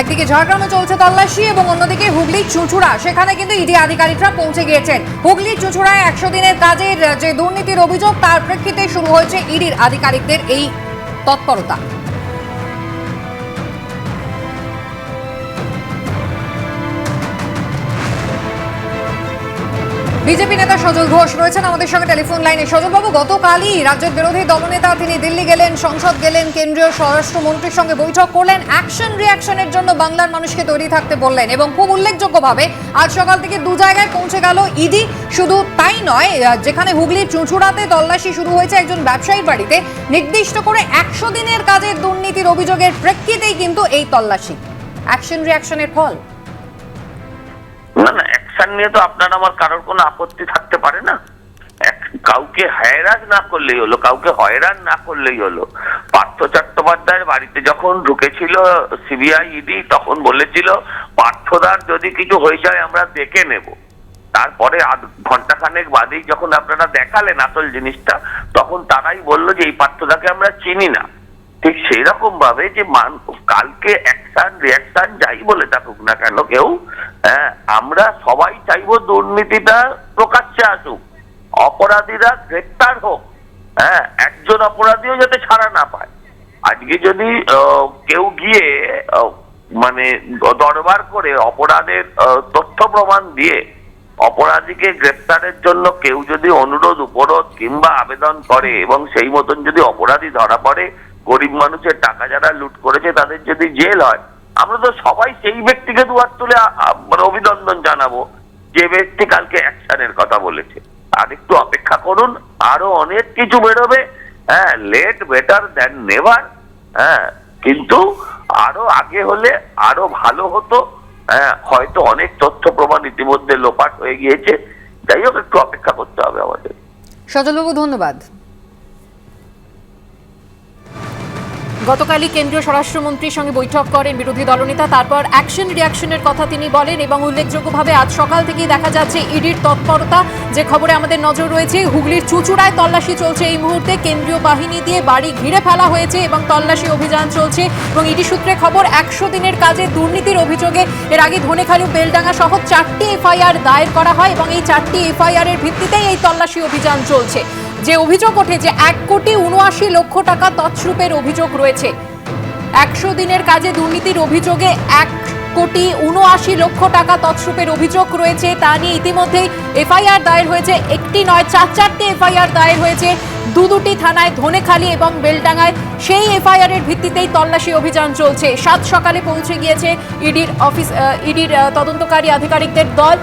একদিকে ঝাড়গ্রামে চলছে তল্লাশি এবং অন্যদিকে হুগলি চুঁচুড়া। সেখানে কিন্তু ইডি আধিকারিকরা পৌঁছে গিয়েছেন। হুগলি চুঁচুড়ায় একশো দিনের কাজের যে দুর্নীতির অভিযোগ, তার প্রেক্ষিতে শুরু হয়েছে ইডির আধিকারিকদের এই তৎপরতা। বিজেপি নেতা সজল ঘোষ রয়েছেন আমাদের সঙ্গে টেলিফোন লাইনে। সজলবাবু, গতকালই রাজ্যের বিরোধী দলনেতা তিনি দিল্লি গেলেন, সংসদ গেলেন, কেন্দ্রীয় স্বরাষ্ট্রমন্ত্রীর সঙ্গে বৈঠক করলেন, অ্যাকশন রিয়াকশনের জন্য বাংলার মানুষকে তৈরি থাকতে বললেন এবং খুব উল্লেখযোগ্যভাবে আজ সকাল থেকে দু জায়গায় পৌঁছে গেল ইডি। শুধু তাই নয় যেখানে হুগলির চুঁচুড়াতে তল্লাশি শুরু হয়েছে একজন ব্যবসায়ীর বাড়িতে, নির্দিষ্ট করে একশো দিনের কাজের দুর্নীতির অভিযোগের প্রেক্ষিতেই কিন্তু এই তল্লাশি। অ্যাকশন রিয়াকশনের ফল? না না অ্যাকশন নিয়ে তো আপনার আমার কারোর কোনো আপত্তি থাকতে পারে না। কাউকে হয়রান না করলেই হলো, কাউকে হয়রান না করলেই হলো। পার্থ চট্টোপাধ্যায়ের বাড়িতে যখন ঢুকেছিল সিবিআই ইডি তখন বলেছিল, পার্থদার যদি কিছু হয়ে যায় আমরা দেখে নেব। তারপরে আধ ঘন্টাখানেক বাদেই যখন আপনারা দেখালেন আসল জিনিসটা, তখন তারাই বলল যে, এই পার্থদাকে আমরা চিনি না। ঠিক সেই রকম ভাবে যে মান, কালকে অ্যাকশন রিয়াকশন যাই বলে থাকুক না কেন, কেউ আমরা সবাই চাইব দুর্নীতিটা প্রকাশ্যে আসুক। অপরাধীরা গ্রেপ্তার হোক। হ্যাঁ একজন অপরাধীও যাতে ছাড়া না পায়। আজকে যদি কেউ গিয়ে মানে দরবার করে অপরাধের তথ্য প্রমাণ দিয়ে অপরাধীকে গ্রেপ্তারের জন্য কেউ যদি অনুরোধ, উপরোধ কিংবা আবেদন করে এবং সেই মতন যদি অপরাধী ধরা পড়ে, গরিব মানুষের টাকা যারা লুট করেছে তাদের যদি জেল হয় আমরা তো সবাই সেই ব্যক্তিকে দুয়ার তুলে মানে অভিনন্দন জানাব। যে ব্যক্তি কালকে অ্যাকশনের কথা বলেছে। আর একটু অপেক্ষা করুন, আরও অনেক কিছু বেরোবে। হ্যাঁ লেট বেটার দেন নেভার। হ্যাঁ কিন্তু আরও আগে হলে আরও ভালো হতো। হ্যাঁ হয়তো অনেক তথ্য প্রমাণ ইতিমধ্যে লোপাট হয়ে গিয়েছে। যাই হোক, একটু অপেক্ষা করতে হবে আমাদের। সজলবাবু, ধন্যবাদ। গতকালই কেন্দ্রীয় স্বরাষ্ট্রমন্ত্রীর সঙ্গে বৈঠক করেন বিরোধী দলনেতা। তারপর অ্যাকশন রিয়াকশনের কথা তিনি বলেন এবং উল্লেখযোগ্যভাবে আজ সকাল থেকেই দেখা যাচ্ছে ইডির তৎপরতা। যে খবরে আমাদের নজর রয়েছে, হুগলির চুচুড়ায় তল্লাশি চলছে এই মুহূর্তে। কেন্দ্রীয় বাহিনী দিয়ে বাড়ি ঘিরে ফেলা হয়েছে এবং তল্লাশি অভিযান চলছে এবং ইডি সূত্রে খবর একশো দিনের কাজে দুর্নীতির অভিযোগে এর আগে ধনেখালি বেলডাঙ্গা সহ চারটি এফআইআর দায়ের করা হয় এবং এই চারটি এফআইআর এর ভিত্তিতেই এই তল্লাশি অভিযান চলছে। যে অভিযোগ ওঠে যে এক কোটি উনআশি লক্ষ টাকা তছরূপের অভিযোগ রয়েছে। একশো দিনের কাজে দুর্নীতির অভিযোগে এক কোটি উনআশি লক্ষ টাকা তছরূপের অভিযোগ রয়েছে। তা নিয়ে ইতিমধ্যেই এফআইআর দায়ের হয়েছে। একটি নয়, চার, চারটি এফআইআর দায়ের হয়েছে। দু দুটি থানায় ধনেখালি এবং বেলডাঙ্গায় সেই এফআইআর এর ভিত্তিতেই তল্লাশি অভিযান চলছে। সাত সকালে পৌঁছে গিয়েছে ইডির অফিস ইডির তদন্তকারী আধিকারিকদের দল।